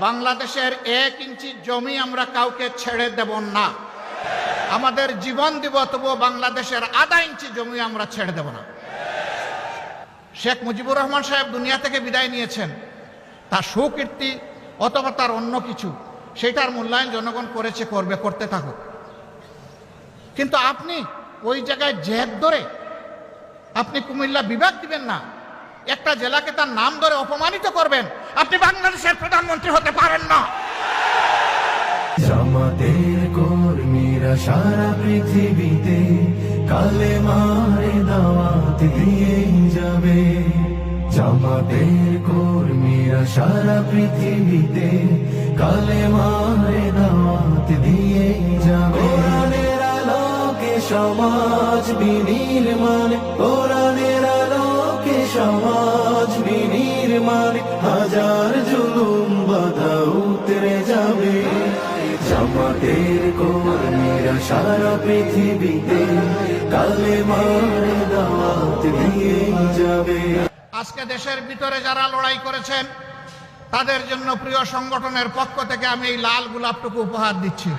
বাংলাদেশের এক ইঞ্চি জমি আমরা কাউকে ছেড়ে দেব না। আমাদের জীবন দিব, তবুও বাংলাদেশের আধা ইঞ্চি জমি আমরা ছেড়ে দেব না। শেখ মুজিবুর রহমান সাহেব দুনিয়া থেকে বিদায় নিয়েছেন। তার সুকীর্তি অথবা তার অন্য কিছু সেটার মূল্যায়ন জনগণ করেছে, করবে, করতে থাকুক। কিন্তু আপনি ওই জায়গায় জেদ ধরে আপনি কুমিল্লা বিভাগ দিবেন না একটা জেলাকে তার নাম ধরে অপমানিত করবেন, আপনি বাংলাদেশের প্রধানমন্ত্রী হতে পারেন না। জামাতের কর্মীরা সারা পৃথিবীতে কালে মারে দাওয়াত যাবে। জামাতের কর্মীরা সারা পৃথিবীতে কালে মারে যাবে। কোরআনের আলোকে সমাজ বিনির্মাণ, কোরআনের সমাজ হাজার জুলুম বাধা উতরে যাবে। জামাতের কর্মীরা সারা পৃথিবীতে কালে মারে দাওয়াত দিয়ে যাবে। আজকে দেশের ভিতরে যারা লড়াই করেছেন, তাদের জন্য প্রিয় সংগঠনের পক্ষ থেকে আমি এই লাল গোলাপটুকু উপহার দিচ্ছি।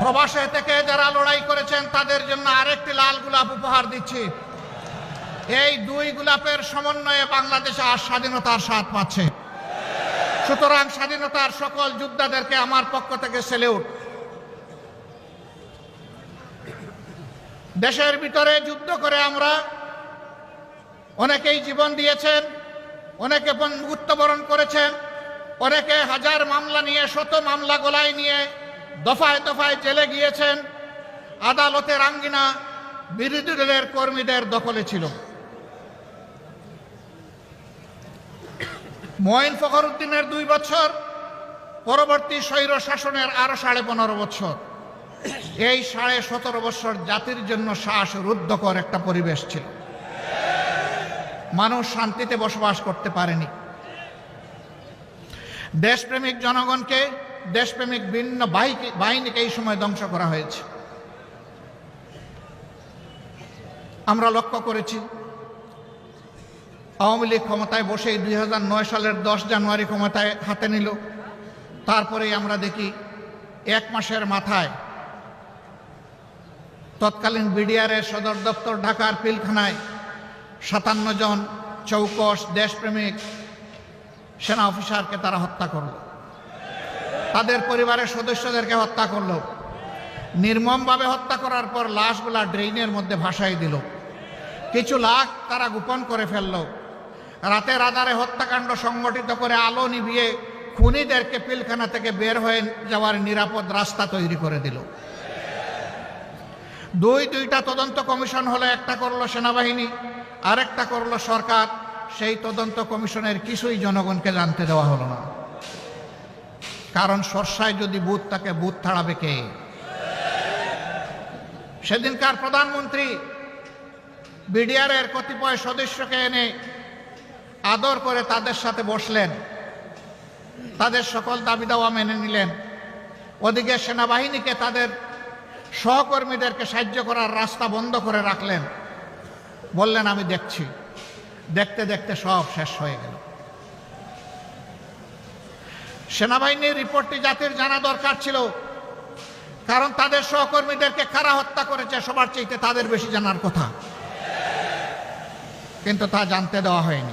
প্রবাসে থেকে যারা লড়াই করেছেন, তাদের জন্য আরেকটি লাল গোলাপ উপহার দিচ্ছি। এই দুই গোলাপের সমন্বয়ে বাংলাদেশে আর স্বাধীনতার স্বাদ পাচ্ছে। সুতরাং স্বাধীনতার সকল যোদ্ধাদেরকে আমার পক্ষ থেকে সেলেউট। দেশের ভিতরে যুদ্ধ করে আমরা অনেকেই জীবন দিয়েছেন, অনেকে মৃত্যুবরণ করেছেন, অনেকে হাজার মামলা নিয়ে, শত মামলা গলায় নিয়ে দফায় দফায় জেলে গিয়েছেন আদালতের আঙ্গিনা বিরোধী দলের কর্মীদের দখলে ছিল। মঈন ফখরুদ্দিনের দুই বছর, পরবর্তী স্বৈর শাসনের আরও সাড়ে পনেরো বছর। এই সাড়ে সতেরো বছর জাতির জন্য শ্বাস রুদ্ধকর একটা পরিবেশ ছিল। মানুষ শান্তিতে বসবাস করতে পারেনি। দেশপ্রেমিক জনগণকে, দেশপ্রেমিক ভিন্ন বাহিনী- বাহিনীকে এই সময় ধ্বংস করা হয়েছে। আমরা লক্ষ্য করেছি আওয়ামী লীগ ক্ষমতায় বসেই দুই হাজার নয় সালের দশ জানুয়ারি ক্ষমতায় হাতে নিল। তারপরেই আমরা দেখি এক মাসের মাথায় তৎকালীন বিডিআরের সদর দপ্তর ঢাকার পিলখানায় সাতান্ন জন চৌকস দেশপ্রেমিক সেনা অফিসারকে তারা হত্যা করল। তাদের পরিবারের সদস্যদেরকে হত্যা করল। নির্মমভাবে হত্যা করার পর লাশগুলা ড্রেইনের মধ্যে ভাসাই দিল। কিছু লাশ তারা গোপন করে ফেলল। রাতের আধারে হত্যাকাণ্ড সংগঠিত করে আলো নিভিয়ে খুনিদেরকে পিলখানা থেকে বের হয়ে যাওয়ার নিরাপদ রাস্তা তৈরি করে দিল। দুই দুইটা তদন্ত কমিশন হলো, একটা করল সেনাবাহিনী, আরেকটা করল সরকার। সেই তদন্ত কমিশনের কিছুই জনগণকে জানতে দেওয়া হলো না। কারণ সর্ষায় যদি বুথ তাকে বুথ ছাড়াবে কে? সেদিনকার প্রধানমন্ত্রী বিডিআরের কতিপয় সদস্যকে এনে আদর করে তাদের সাথে বসলেন। তাদের সকল দাবি দাওয়া মেনে নিলেন। ওদিকে সেনাবাহিনীকে তাদের সহকর্মীদেরকে সাহায্য করার রাস্তা বন্ধ করে রাখলেন। বললেন, আমি দেখছি। দেখতে দেখতে সব শেষ হয়ে গেল। সেনাবাহিনীর রিপোর্টটি জাতির জানা দরকার ছিল, কারণ তাদের সহকর্মীদেরকে কারা হত্যা করেছে সবার চাইতে তাদের বেশি জানার কথা। কিন্তু তা জানতে দেওয়া হয়নি।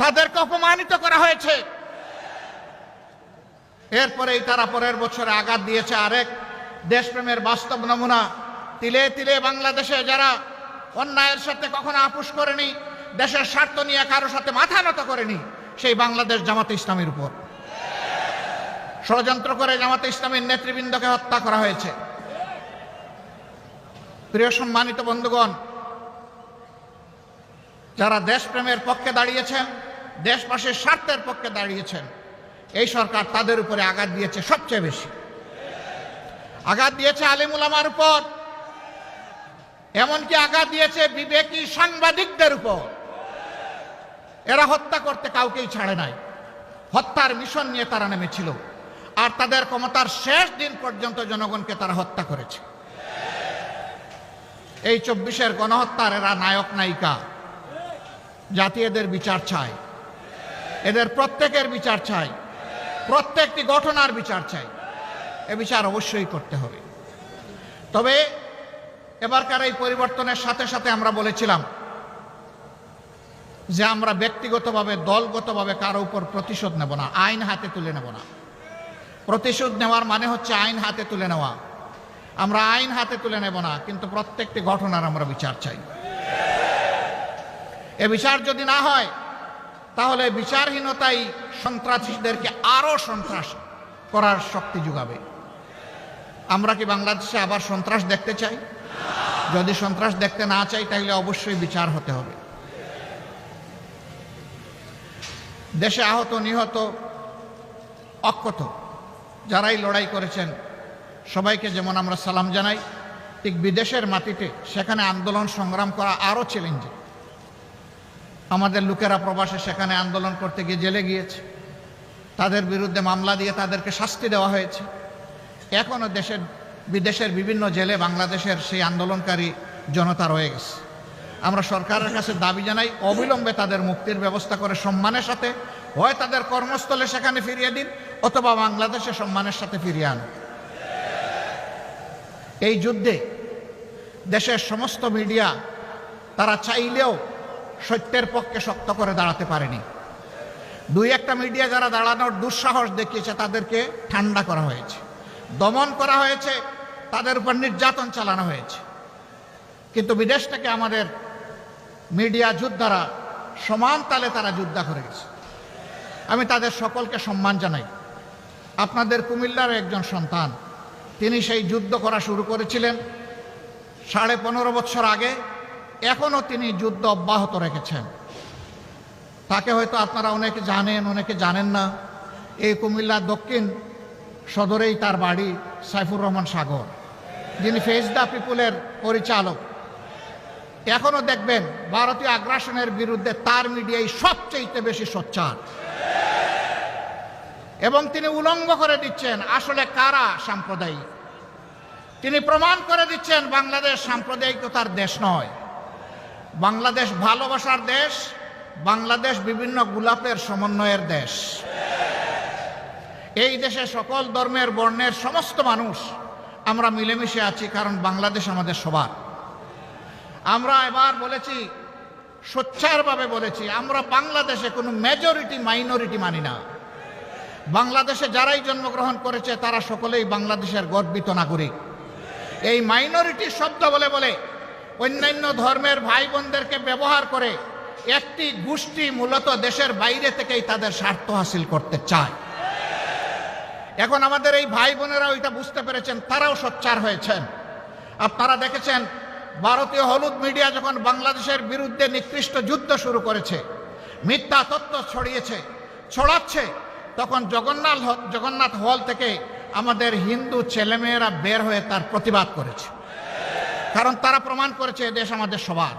তাদেরকে অপমানিত করা হয়েছে। এরপরেই তারা পরের বছরে আঘাত দিয়েছে আরেক দেশপ্রেমের বাস্তব নমুনা। তিলে তিলে বাংলাদেশে যারা অন্যায়ের সাথে কখনো আপোষ করেনি, দেশের স্বার্থ নিয়ে কারোর সাথে মাথা নত করেনি, সেই বাংলাদেশ জামাতে ইসলামের উপর। ষড়যন্ত্র করে জামাতে ইসলামের নেতৃবৃন্দকে হত্যা করা হয়েছে। প্রিয় সম্মানিত বন্ধুগণ, যারা দেশপ্রেমের পক্ষে দাঁড়িয়েছেন দেশবাসীর স্বার্থের পক্ষে দাঁড়িয়েছেন। এই সরকার তাদের উপরে আঘাত দিয়েছে সবচেয়ে বেশি। আঘাত দিয়েছে আলিমুলামার উপর। এমনকি আঘাত দিয়েছে বিবেকী সাংবাদিকদের উপর। এরা হত্যা করতে কাউকেই ছাড়ে নাই। হত্যার মিশন নিয়ে তারা নেমেছিল। আর তাদের ক্ষমতার শেষ দিন পর্যন্ত জনগণকে তারা হত্যা করেছে। এই চব্বিশের গণহত্যার এরা নায়ক নায়িকা। জাতীয়দের বিচার চায়। এদের প্রত্যেকের বিচার চাই। প্রত্যেকটি ঘটনার বিচার চাই। এ বিচার অবশ্যই করতে হবে। তবে এবারকার এই পরিবর্তনের সাথে সাথে আমরা বলেছিলাম যে আমরা ব্যক্তিগতভাবে, দলগতভাবে কারও উপর প্রতিশোধ নেব না, আইন হাতে তুলে নেব না। প্রতিশোধ নেওয়ার মানে হচ্ছে আইন হাতে তুলে নেওয়া। আমরা আইন হাতে তুলে নেব না, কিন্তু প্রত্যেকটি ঘটনার আমরা বিচার চাই। এ বিচার যদি না হয় তাহলে বিচারহীনতাই সন্ত্রাসীদেরকে আরও সন্ত্রাস করার শক্তি যোগাবে। আমরা কি বাংলাদেশে আবার সন্ত্রাস দেখতে চাই? যদি সন্ত্রাস দেখতে না চাই, তাহলে অবশ্যই বিচার হতে হবে। দেশে আহত, নিহত অক্ষত যারাই লড়াই করেছেন, সবাইকে যেমন আমরা সালাম জানাই, ঠিক বিদেশের মাটিতে সেখানে আন্দোলন সংগ্রাম করা আরও চ্যালেঞ্জিং আমাদের লোকেরা প্রবাসে সেখানে আন্দোলন করতে গিয়ে জেলে গিয়েছে। তাদের বিরুদ্ধে মামলা দিয়ে তাদেরকে শাস্তি দেওয়া হয়েছে। এখনও দেশের, বিদেশের বিভিন্ন জেলে বাংলাদেশের সেই আন্দোলনকারী জনতা রয়ে গেছে। আমরা সরকারের কাছে দাবি জানাই, অবিলম্বে তাদের মুক্তির ব্যবস্থা করে সম্মানের সাথে, হয় তাদের কর্মস্থলে সেখানে ফিরিয়ে দিন, অথবা বাংলাদেশে সম্মানের সাথে ফিরিয়ে আন এই যুদ্ধে দেশের সমস্ত মিডিয়া তারা চাইলেও সত্যের পক্ষে শক্ত করে দাঁড়াতে পারেনি। দুই একটা মিডিয়া যারা দাঁড়ানোর দুঃসাহস দেখিয়েছে, তাদেরকে ঠান্ডা করা হয়েছে, দমন করা হয়েছে, তাদের উপর নির্যাতন চালানো হয়েছে। কিন্তু বিদেশ থেকে আমাদের মিডিয়া যোদ্ধারা সমান তালে তারা যুদ্ধা করে গেছে। আমি তাদের সকলকে সম্মান জানাই। আপনাদের কুমিল্লার একজন সন্তান, তিনি সেই যুদ্ধ করা শুরু করেছিলেন সাড়ে পনেরো বছর আগে। এখনও তিনি যুদ্ধ অব্যাহত রেখেছেন। তাকে হয়তো আপনারা অনেকে জানেন অনেকে জানেন না। এই কুমিল্লার দক্ষিণ সদরেই তার বাড়ি সাইফুর রহমান সাগর, যিনি ফেস দ্য পিপুলের পরিচালক। এখনও দেখবেন ভারতীয় আগ্রাসনের বিরুদ্ধে তার মিডিয়াই সবচেয়ে বেশি সোচ্চার। এবং তিনি উলঙ্গ করে দিচ্ছেন আসলে কারা সাম্প্রদায়িক। তিনি প্রমাণ করে দিচ্ছেন বাংলাদেশ সাম্প্রদায়িকতার দেশ নয়। বাংলাদেশ ভালোবাসার দেশ, বাংলাদেশ বিভিন্ন গোলাপের সমন্বয়ের দেশ। এই দেশে সকল ধর্মের বর্ণের সমস্ত মানুষ আমরা মিলেমিশে আছি, কারণ বাংলাদেশ আমাদের সবার। আমরা এবার বলেছি, সোচ্চারভাবে বলেছি, আমরা বাংলাদেশে কোনো মেজরিটি মাইনরিটি মানি না। বাংলাদেশে যারাই জন্মগ্রহণ করেছে, তারা সকলেই বাংলাদেশের গর্বিত নাগরিক। এই মাইনরিটি শব্দ বলে বলে অন্যান্য ধর্মের ভাই বোনদেরকে ব্যবহার করে একটি গোষ্ঠী মূলত দেশের বাইরে থেকেই তাদের স্বার্থ হাসিল করতে চায়। এখন আমাদের এই ভাই বোনেরা ওইটা বুঝতে পেরেছেন, তারাও সোচ্চার হয়েছেন। আপনারা দেখেছেন, ভারতীয় হলুদ মিডিয়া যখন বাংলাদেশের বিরুদ্ধে নিকৃষ্ট যুদ্ধ শুরু করেছে, মিথ্যা তত্ত্ব ছড়িয়েছে, ছড়াচ্ছে, তখন জগন্নাথ জগন্নাথ হল থেকে আমাদের হিন্দু ছেলেমেয়েরা বের হয়ে তার প্রতিবাদ করেছে। কারণ তারা প্রমাণ করেছে দেশ আমাদের সবার।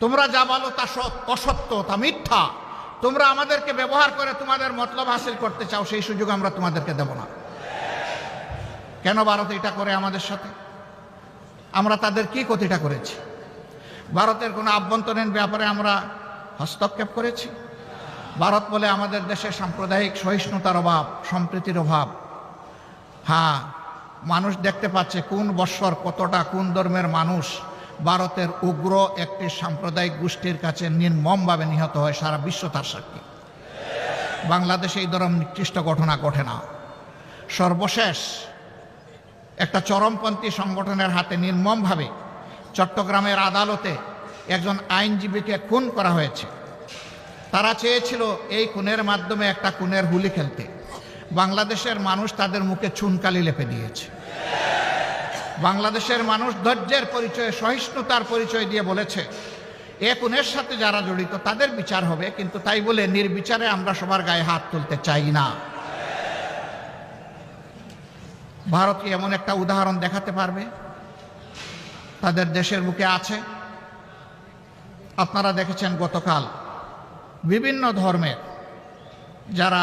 তোমরা যা বলো তা অসত্য, তা মিথ্যা। তোমরা আমাদেরকে ব্যবহার করে তোমাদের মতলব হাসিল করতে চাও, সেই সুযোগ আমরা তোমাদেরকে দেব না। কেন ভারত এটা করে আমাদের সাথে? আমরা তাদের কি ক্ষতিটা করেছি? ভারতের কোনো আভ্যন্তরীণ ব্যাপারে আমরা হস্তক্ষেপ করেছি? ভারত বলে আমাদের দেশে সাম্প্রদায়িক সহিষ্ণুতার অভাব, সম্প্রীতির অভাব। হ্যাঁ মানুষ দেখতে পাচ্ছে কোন বৎসর কতটা কোন ধর্মের মানুষ। ভারতের উগ্র একটি সাম্প্রদায়িক গোষ্ঠীর কাছে নির্মমভাবে নিহত হয় সারা বিশ্ব তার সাক্ষী। বাংলাদেশে এই ধরনের নিকৃষ্ট ঘটনা ঘটে না। সর্বশেষ একটা চরমপন্থী সংগঠনের হাতে নির্মমভাবে চট্টগ্রামের আদালতে একজন আইনজীবীকে খুন করা হয়েছে। তারা চেয়েছিল এই খুনের মাধ্যমে একটা খুনের হুলি খেলতে। বাংলাদেশের মানুষ তাদের মুখে চুনকালি লেপে দিয়েছে। বাংলাদেশের মানুষ ধৈর্যের পরিচয়ে, সহিষ্ণুতার পরিচয় দিয়ে বলেছে, এ খুনের সাথে যারা জড়িত তাদের বিচার হবে, কিন্তু তাই বলে নির্বিচারে আমরা সবার গায়ে হাত তুলতে চাই না। ভারত কি এমন একটা উদাহরণ দেখাতে পারবে? তাদের দেশের বুকে আছে। আপনারা দেখেছেন গতকাল বিভিন্ন ধর্মের যারা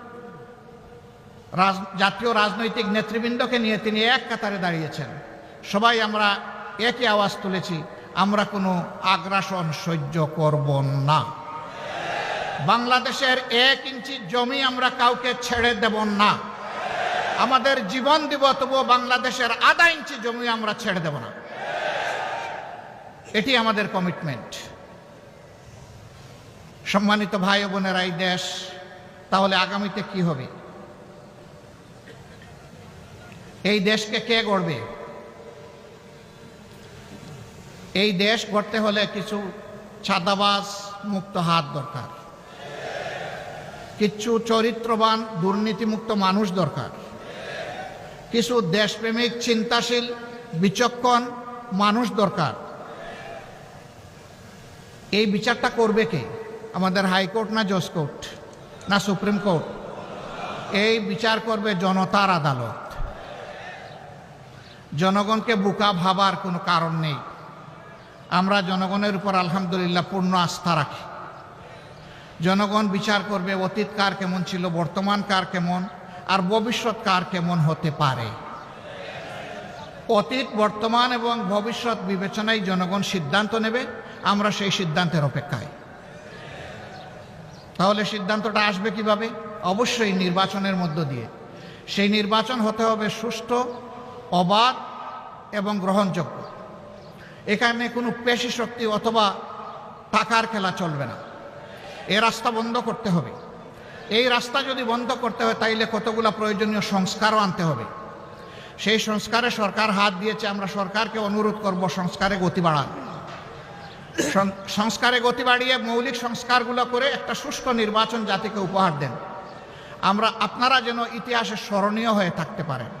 জাতীয় রাজনৈতিক নেতৃবৃন্দকে নিয়ে তিনি এক কাতারে দাঁড়িয়েছেন। সবাই আমরা একই আওয়াজ তুলেছি, আমরা কোনো আগ্রাসন সহ্য করব না। বাংলাদেশের এক ইঞ্চি জমি আমরা কাউকে ছেড়ে দেব না। আমাদের জীবন দিব, তবুও বাংলাদেশের আধা ইঞ্চি জমি আমরা ছেড়ে দেব না। এটি আমাদের কমিটমেন্ট সম্মানিত ভাই বোনেরা, এই দেশ তাহলে আগামীতে কি হবে? এই দেশকে কে গড়বে? এই দেশ গড়তে হলে কিছু ছাদাবাস মুক্ত হাত দরকার। কিছু চরিত্রবান, দুর্নীতিমুক্ত মানুষ দরকার। কিছু দেশপ্রেমিক, চিন্তাশীল, বিচক্ষণ মানুষ দরকার। এই বিচারটা করবে কে? আমাদের হাইকোর্ট না জজ কোর্ট না সুপ্রিম কোর্ট? এই বিচার করবে জনতার আদালত। জনগণকে বোকা ভাবার কোনো কারণ নেই। আমরা জনগণের উপর আলহামদুলিল্লাহ পূর্ণ আস্থা রাখি। জনগণ বিচার করবে, অতীত কার কেমন ছিল, বর্তমান কার কেমন, আর ভবিষ্যৎ কার কেমন হতে পারে। অতীত, বর্তমান এবং ভবিষ্যৎ বিবেচনায় জনগণ সিদ্ধান্ত নেবে, আমরা সেই সিদ্ধান্তের অপেক্ষায়। তাহলে সিদ্ধান্তটা আসবে কীভাবে? অবশ্যই নির্বাচনের মধ্য দিয়ে। সেই নির্বাচন হতে হবে সুষ্ঠু অবাধ এবং গ্রহণযোগ্য। এখানে কোনো পেশি শক্তি অথবা টাকার খেলা চলবে না। এ রাস্তা বন্ধ করতে হবে। এই রাস্তা যদি বন্ধ করতে হয়, তাইলে কতগুলো প্রয়োজনীয় সংস্কারও আনতে হবে। সেই সংস্কারে সরকার হাত দিয়েছে, আমরা সরকারকে অনুরোধ করব সংস্কারে গতি বাড়ান। সংস্কারে গতি বাড়িয়ে মৌলিক সংস্কারগুলো করে একটা সুষ্ঠু নির্বাচন জাতিকে উপহার দেন। আমরা, আপনারা যেন ইতিহাসে স্মরণীয় হয়ে থাকতে পারেন।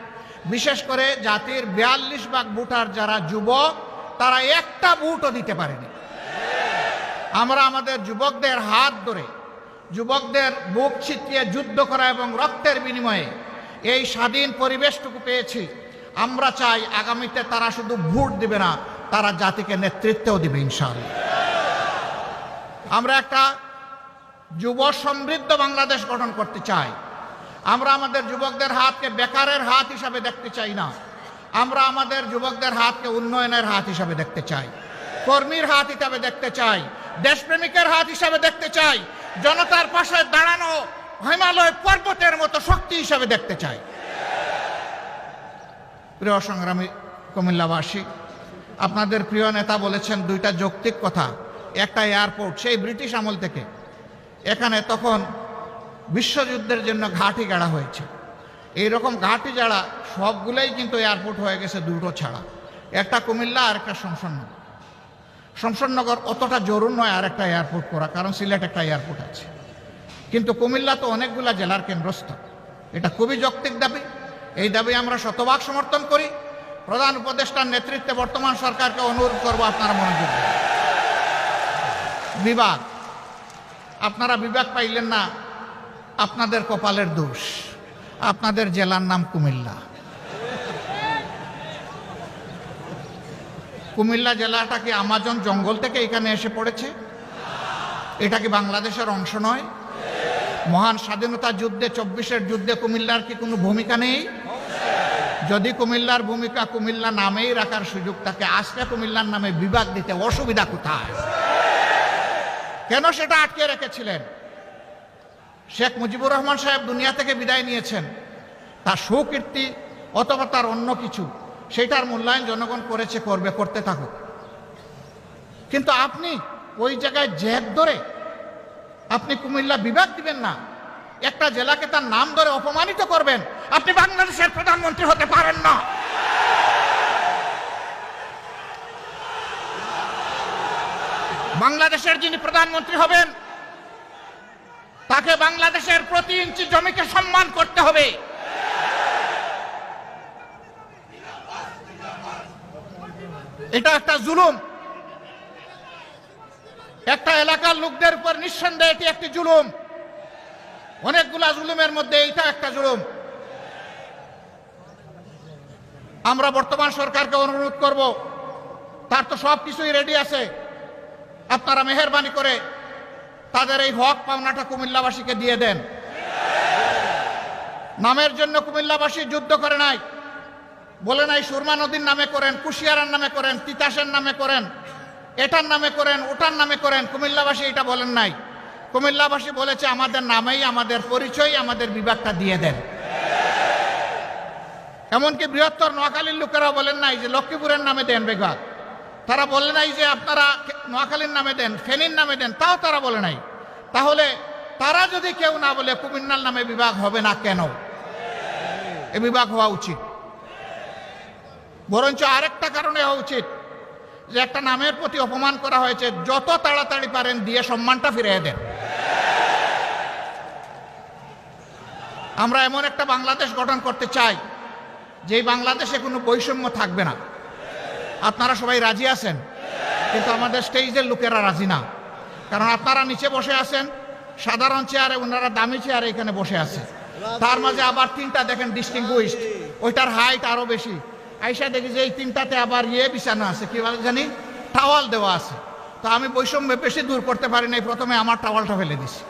বিশেষ করে জাতির বিয়াল্লিশ ভাগ ভোটার যারা যুবক, তারা একটা ভোটও দিতে পারেনি। আমরা আমাদের যুবকদের হাত ধরে, যুবকদের বুক ছিটিয়ে যুদ্ধ করা এবং রক্তের বিনিময়ে এই স্বাধীন পরিবেশটুকু পেয়েছি। আমরা চাই আগামীতে তারা শুধু ভোট দিবে না, তারা জাতিকে নেতৃত্বও দিবে ইনশাআল্লাহ। আমরা একটা যুব সমৃদ্ধ বাংলাদেশ গঠন করতে চাই। আমরা আমাদের যুবকদের হাতকে বেকারের হাত হিসাবে দেখতে চাই না। আমরা আমাদের যুবকদের হাতকে উন্নয়নের হাত হিসাবে দেখতে চাই। কর্মীর হাত হিসাবে দেখতে চাই। দেশপ্রেমিকের হাত হিসাবে দেখতে চাই। জনতার পাশে দাঁড়ানো হিমালয় পর্বতের মতো শক্তি হিসাবে দেখতে চাই। প্রিয় সংগ্রামী কুমিল্লাবাসী, আপনাদের প্রিয় নেতা বলেছেন দুইটা যৌক্তিক কথা। একটা এয়ারপোর্ট, সেই ব্রিটিশ আমল থেকে। এখানে তখন বিশ্বযুদ্ধের জন্য ঘাঁটি গাড়া হয়েছে। এই রকম ঘাঁটি যারা সবগুলোই কিন্তু এয়ারপোর্ট হয়ে গেছে দুটো ছাড়া। একটা কুমিল্লা আর একটা শমশাননগর। শমশাননগর অতটা জরুর নয় আর একটা এয়ারপোর্ট করা, কারণ সিলেট একটা এয়ারপোর্ট আছে। কিন্তু কুমিল্লা তো অনেকগুলা জেলার কেন্দ্রস্থল এটা খুবই যৌক্তিক দাবি। এই দাবি আমরা শতভাগ সমর্থন করি। প্রধান উপদেষ্টার নেতৃত্বে বর্তমান সরকারকে অনুরোধ করব আপনারা মনোযোগ। বিভাগ। আপনারা বিভাগ পাইলেন না আপনাদের কপালের দোষ। আপনাদের জেলার নাম কুমিল্লা। কুমিল্লা জেলাটা কি আমাজন জঙ্গল থেকে এখানে এসে পড়েছে? এটা কি বাংলাদেশের অংশ নয়? মহান স্বাধীনতা যুদ্ধে, চব্বিশের যুদ্ধে কুমিল্লার কি কোনো ভূমিকা নেই? যদি কুমিল্লার ভূমিকা কুমিল্লা নামেই রাখার সুযোগ থাকে, আজকে কুমিল্লার নামে বিভাগ দিতে অসুবিধা কোথায়? কেন সেটা আটকে রেখেছিলেন? শেখ মুজিবুর রহমান সাহেব দুনিয়া থেকে বিদায় নিয়েছেন। তার সুকীর্তি অথবা তার অন্য কিছু সেটার মূল্যায়ন জনগণ করেছে, করবে, করতে থাকুক। কিন্তু আপনি ওই জায়গায় জেদ ধরে আপনি কুমিল্লা বিভাগ দিবেন না, একটা জেলাকে তার নাম ধরে অপমানিত করবেন, আপনি বাংলাদেশের প্রধানমন্ত্রী হতে পারেন না। বাংলাদেশের যিনি প্রধানমন্ত্রী হবেন তাকে বাংলাদেশের প্রতি ইঞ্চি জমিকে সম্মান করতে হবে। এটা একটা জুলুম। একটা এলাকার লোকদের উপর নিঃসন্দেহে এটি একটি জুলুম। অনেকগুলা জুলুমের মধ্যে এইটা একটা জুলুম। আমরা বর্তমান সরকারকে অনুরোধ করব, তার তো সব কিছুই রেডি আছে। আপনারা মেহরবানি করে তাদের এই হক পাওনাটা কুমিল্লাবাসীকে দিয়ে দেন। নামের জন্য কুমিল্লাবাসী যুদ্ধ করে নাই। বলে নাই, সুরমা নদীর নামে করেন, কুশিয়ারার নামে করেন, তিতাসের নামে করেন, এটার নামে করেন ওটার নামে করেন, কুমিল্লাবাসী এটা বলেন নাই। কুমিল্লাবাসী বলেছে, আমাদের নামেই, আমাদের পরিচয় আমাদের বিভাগটা দিয়ে দেন। এমনকি বৃহত্তর নোয়াখালীর লোকেরা বলেন নাই যে লক্ষ্মীপুরের নামে দেন বিভাগ। তারা বলে নাই যে আপনারা নোয়াখালীর নামে দেন, ফেনীর নামে দেন, তাও তারা বলে নাই। তাহলে তারা যদি কেউ না বলে, কুমিল্লার নামে বিভাগ হবে না কেন? এ বিভাগ হওয়া উচিত। বরঞ্চ আরেকটা কারণে হওয়া উচিত যে একটা নামের প্রতি অপমান করা হয়েছে, যত তাড়াতাড়ি পারেন দিয়ে সম্মানটা ফিরিয়ে দেন। আমরা এমন একটা বাংলাদেশ গঠন করতে চাই যে বাংলাদেশে কোনো বৈষম্য থাকবে না। আপনারা সবাই রাজি আছেন? কিন্তু আমাদের স্টেজের লোকেরা রাজি না। কারণ আপনারা নিচে বসে আছেন, সাধারণ চেয়ারে ওনারা দামি চেয়ারে এখানে বসে আছে। তার মাঝে আবার তিনটা দেখেন ডিস্টিংগুইস্ট ওইটার হাইট আরও বেশি। আইসা দেখি যে এই তিনটাতে আবার ইয়ে বিছানো আছে, কি বলে জানি? টাওয়াল দেওয়া আছে। তো আমি বৈষম্য বেশি দূর করতে পারি নাই, প্রথমে আমার টাওয়ালটা ফেলে দিছি।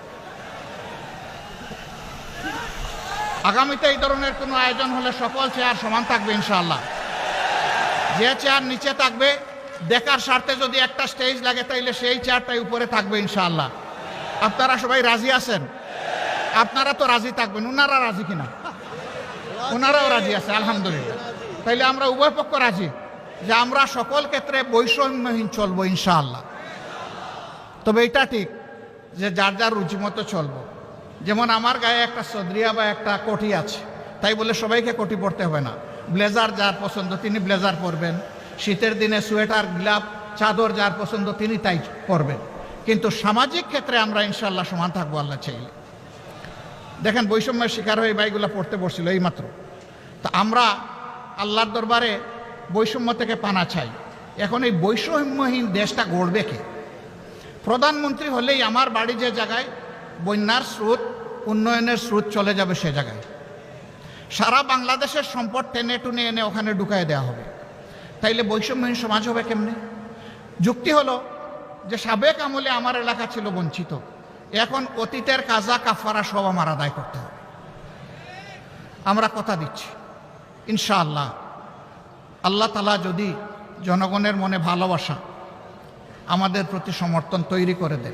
আগামীতে এই ধরনের কোনো আয়োজন হলে সকল চেয়ার সমান থাকবে ইনশাআল্লাহ। যে চেয়ার নিচে থাকবে, দেখার স্বার্থে যদি একটা স্টেজ লাগে, তাইলে সেই চেয়ারটাই উপরে থাকবে ইনশাআল্লাহ। আপনারা সবাই রাজি আছেন? আপনারা তো রাজি থাকবেন ওনারা রাজি কিনা? ওনারাও রাজি আছে, আলহামদুলিল্লাহ। তাইলে আমরা উভয় পক্ষ রাজি যে আমরা সকল ক্ষেত্রে বৈষম্যহীন চলবো ইনশাআল্লাহ। তবে এটা ঠিক যে যার যার রুচি মতো চলবো। যেমন আমার গায়ে একটা সদরিয়া বা একটা কোটি আছে, তাই বলে সবাইকে কোটি পড়তে হবে না। ব্লেজার যার পছন্দ তিনি ব্লেজার পরবেন। শীতের দিনে সোয়েটার, গ্লাভ, চাদর যার পছন্দ তিনি তাই পরবেন। কিন্তু সামাজিক ক্ষেত্রে আমরা ইনশাল্লাহ সমান থাকব আল্লাহ চাইলে। দেখেন বৈষম্যের শিকার হয়ে বাইগুলো পড়তে বসছিল এইমাত্র। তা আমরা আল্লাহর দরবারে বৈষম্য থেকে পানা চাই। এখন এই বৈষম্যহীন দেশটা গড়বে কে? প্রধানমন্ত্রী হলেই আমার বাড়ি যে জায়গায় বন্যার স্রোত, উন্নয়নের স্রোত চলে যাবে সে জায়গায়। সারা বাংলাদেশের সম্পদ টেনে টুনে এনে ওখানে ঢুকায় দেওয়া হবে। তাইলে বৈষম্যহীন সমাজ হবে কেমনে? যুক্তি হলো যে সাবেক আমলে আমার এলাকা ছিল বঞ্চিত। এখন অতীতের কাজা কাফারা সব আমার আদায় করতে হবে। আমরা কথা দিচ্ছি। ইনশাআল্লাহ। আল্লাহ তালা যদি জনগণের মনে ভালোবাসা আমাদের প্রতি সমর্থন তৈরি করে দেন,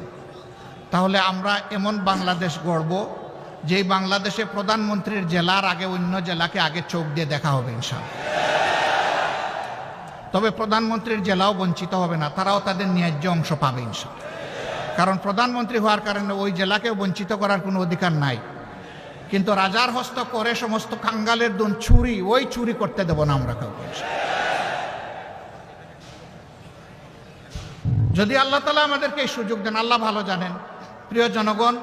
তাহলে আমরা এমন বাংলাদেশ গড়ব যেই বাংলাদেশে প্রধানমন্ত্রীর জেলার আগে অন্য জেলাকে আগে চোখ দিয়ে দেখা হবে ইনশাআল্লাহ। তবে প্রধানমন্ত্রীর জেলাও বঞ্চিত হবে না, তারাও তাদের ন্যায্য অংশ পাবে ইনশাআল্লাহ। কারণ প্রধানমন্ত্রী হওয়ার কারণে ওই জেলাকেও বঞ্চিত করার কোনো অধিকার নাই। কিন্তু রাজার হস্ত করে সমস্ত কাঙ্গালের দুন চুরি, ওই চুরি করতে দেব না আমরা কাউকে যদি আল্লাহ তালা আমাদেরকে এই সুযোগ দেন, আল্লাহ ভালো জানেন। প্রিয় জনগণ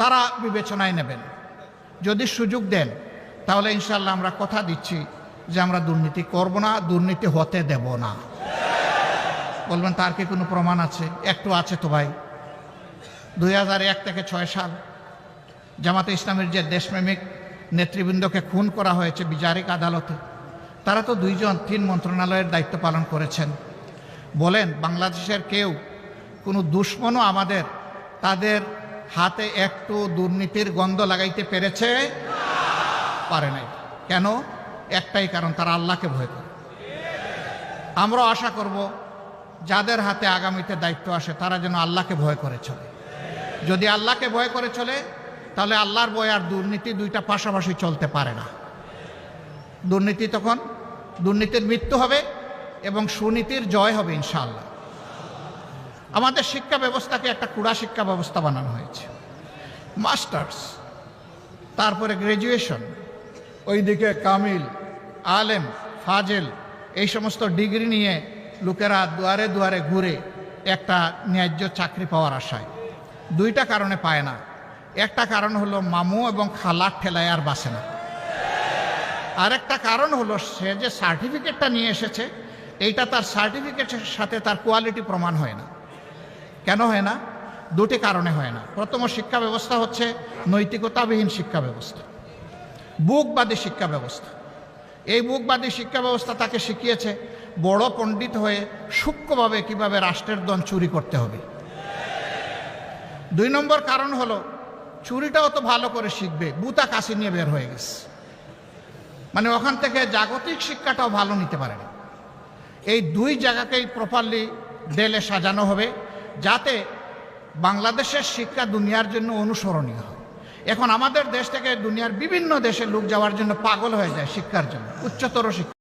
তারা বিবেচনায় নেবেন। যদি সুযোগ দেন, তাহলে ইনশাল্লাহ আমরা কথা দিচ্ছি যে আমরা দুর্নীতি করব না, দুর্নীতি হতে দেব না। বলবেন, তার কি কোনো প্রমাণ আছে? একটু আছে তো ভাই। দুই এক থেকে ছয় সাল জামাতে ইসলামের যে দেশপ্রেমিক নেতৃবৃন্দকে খুন করা হয়েছে বিচারিক আদালতে, তারা তো দুইজন তিন মন্ত্রণালয়ের দায়িত্ব পালন করেছেন। বলেন, বাংলাদেশের কেউ কোনো দুশ্মনও আমাদের, তাদের হাতে একটু দুর্নীতির গন্ধ লাগাইতে পেরেছে? পারে নাই। কেন? একটাই কারণ, তারা আল্লাহকে ভয় করে। আমরা আশা করব, যাদের হাতে আগামীতে দায়িত্ব আসে, তারা যেন আল্লাহকে ভয় করে চলে। যদি আল্লাহকে ভয় করে চলে, তাহলে আল্লাহর ভয় আর দুর্নীতি দুইটা পাশাপাশি চলতে পারে না। দুর্নীতি তখন, দুর্নীতির মৃত্যু হবে এবং সুনীতির জয় হবে, ইনশাআল্লাহ। আমাদের শিক্ষা ব্যবস্থাকে একটা কুড়া শিক্ষা ব্যবস্থা বানানো হয়েছে। মাস্টার্স তারপরে গ্র্যাজুয়েশন ওইদিকে কামিল, আলেম, ফাজেল, এই সমস্ত ডিগ্রি নিয়ে লোকেরা দুয়ারে দুয়ারে ঘুরে একটা ন্যায্য চাকরি পাওয়ার আশায়। দুইটা কারণে পায় না। একটা কারণ হলো মামু এবং খালার ঠেলায় আর বাসে না। আরেকটা কারণ হলো সে যে সার্টিফিকেটটা নিয়ে এসেছে, এইটা তার সার্টিফিকেটের সাথে তার কোয়ালিটি প্রমাণ হয় না। কেন হয় না? দুটি কারণে হয় না। প্রথম শিক্ষা ব্যবস্থা হচ্ছে নৈতিকতাবিহীন শিক্ষা ব্যবস্থা। বুকবাদী শিক্ষা ব্যবস্থা। এই বুকবাদী শিক্ষা ব্যবস্থা তাকে শিখিয়েছে বড় পণ্ডিত হয়ে সূক্ষ্মভাবে কীভাবে রাষ্ট্রের দন চুরি করতে হবে। দুই নম্বর কারণ হলো চুরিটাও তো ভালো করে শিখবে, বুতা কাশি নিয়ে বের হয়ে গেছে। মানে ওখান থেকে জাগতিক শিক্ষাটাও ভালো নিতে পারে না এই দুই জায়গাকেই প্রপারলি ডেলে সাজানো হবে। যাতে বাংলাদেশের শিক্ষা দুনিয়ার জন্য অনুসরণীয় হয়। এখন আমাদের দেশ থেকে দুনিয়ার বিভিন্ন দেশে লোক যাওয়ার জন্য পাগল হয়ে যায় শিক্ষার জন্য, উচ্চতর শিক্ষা।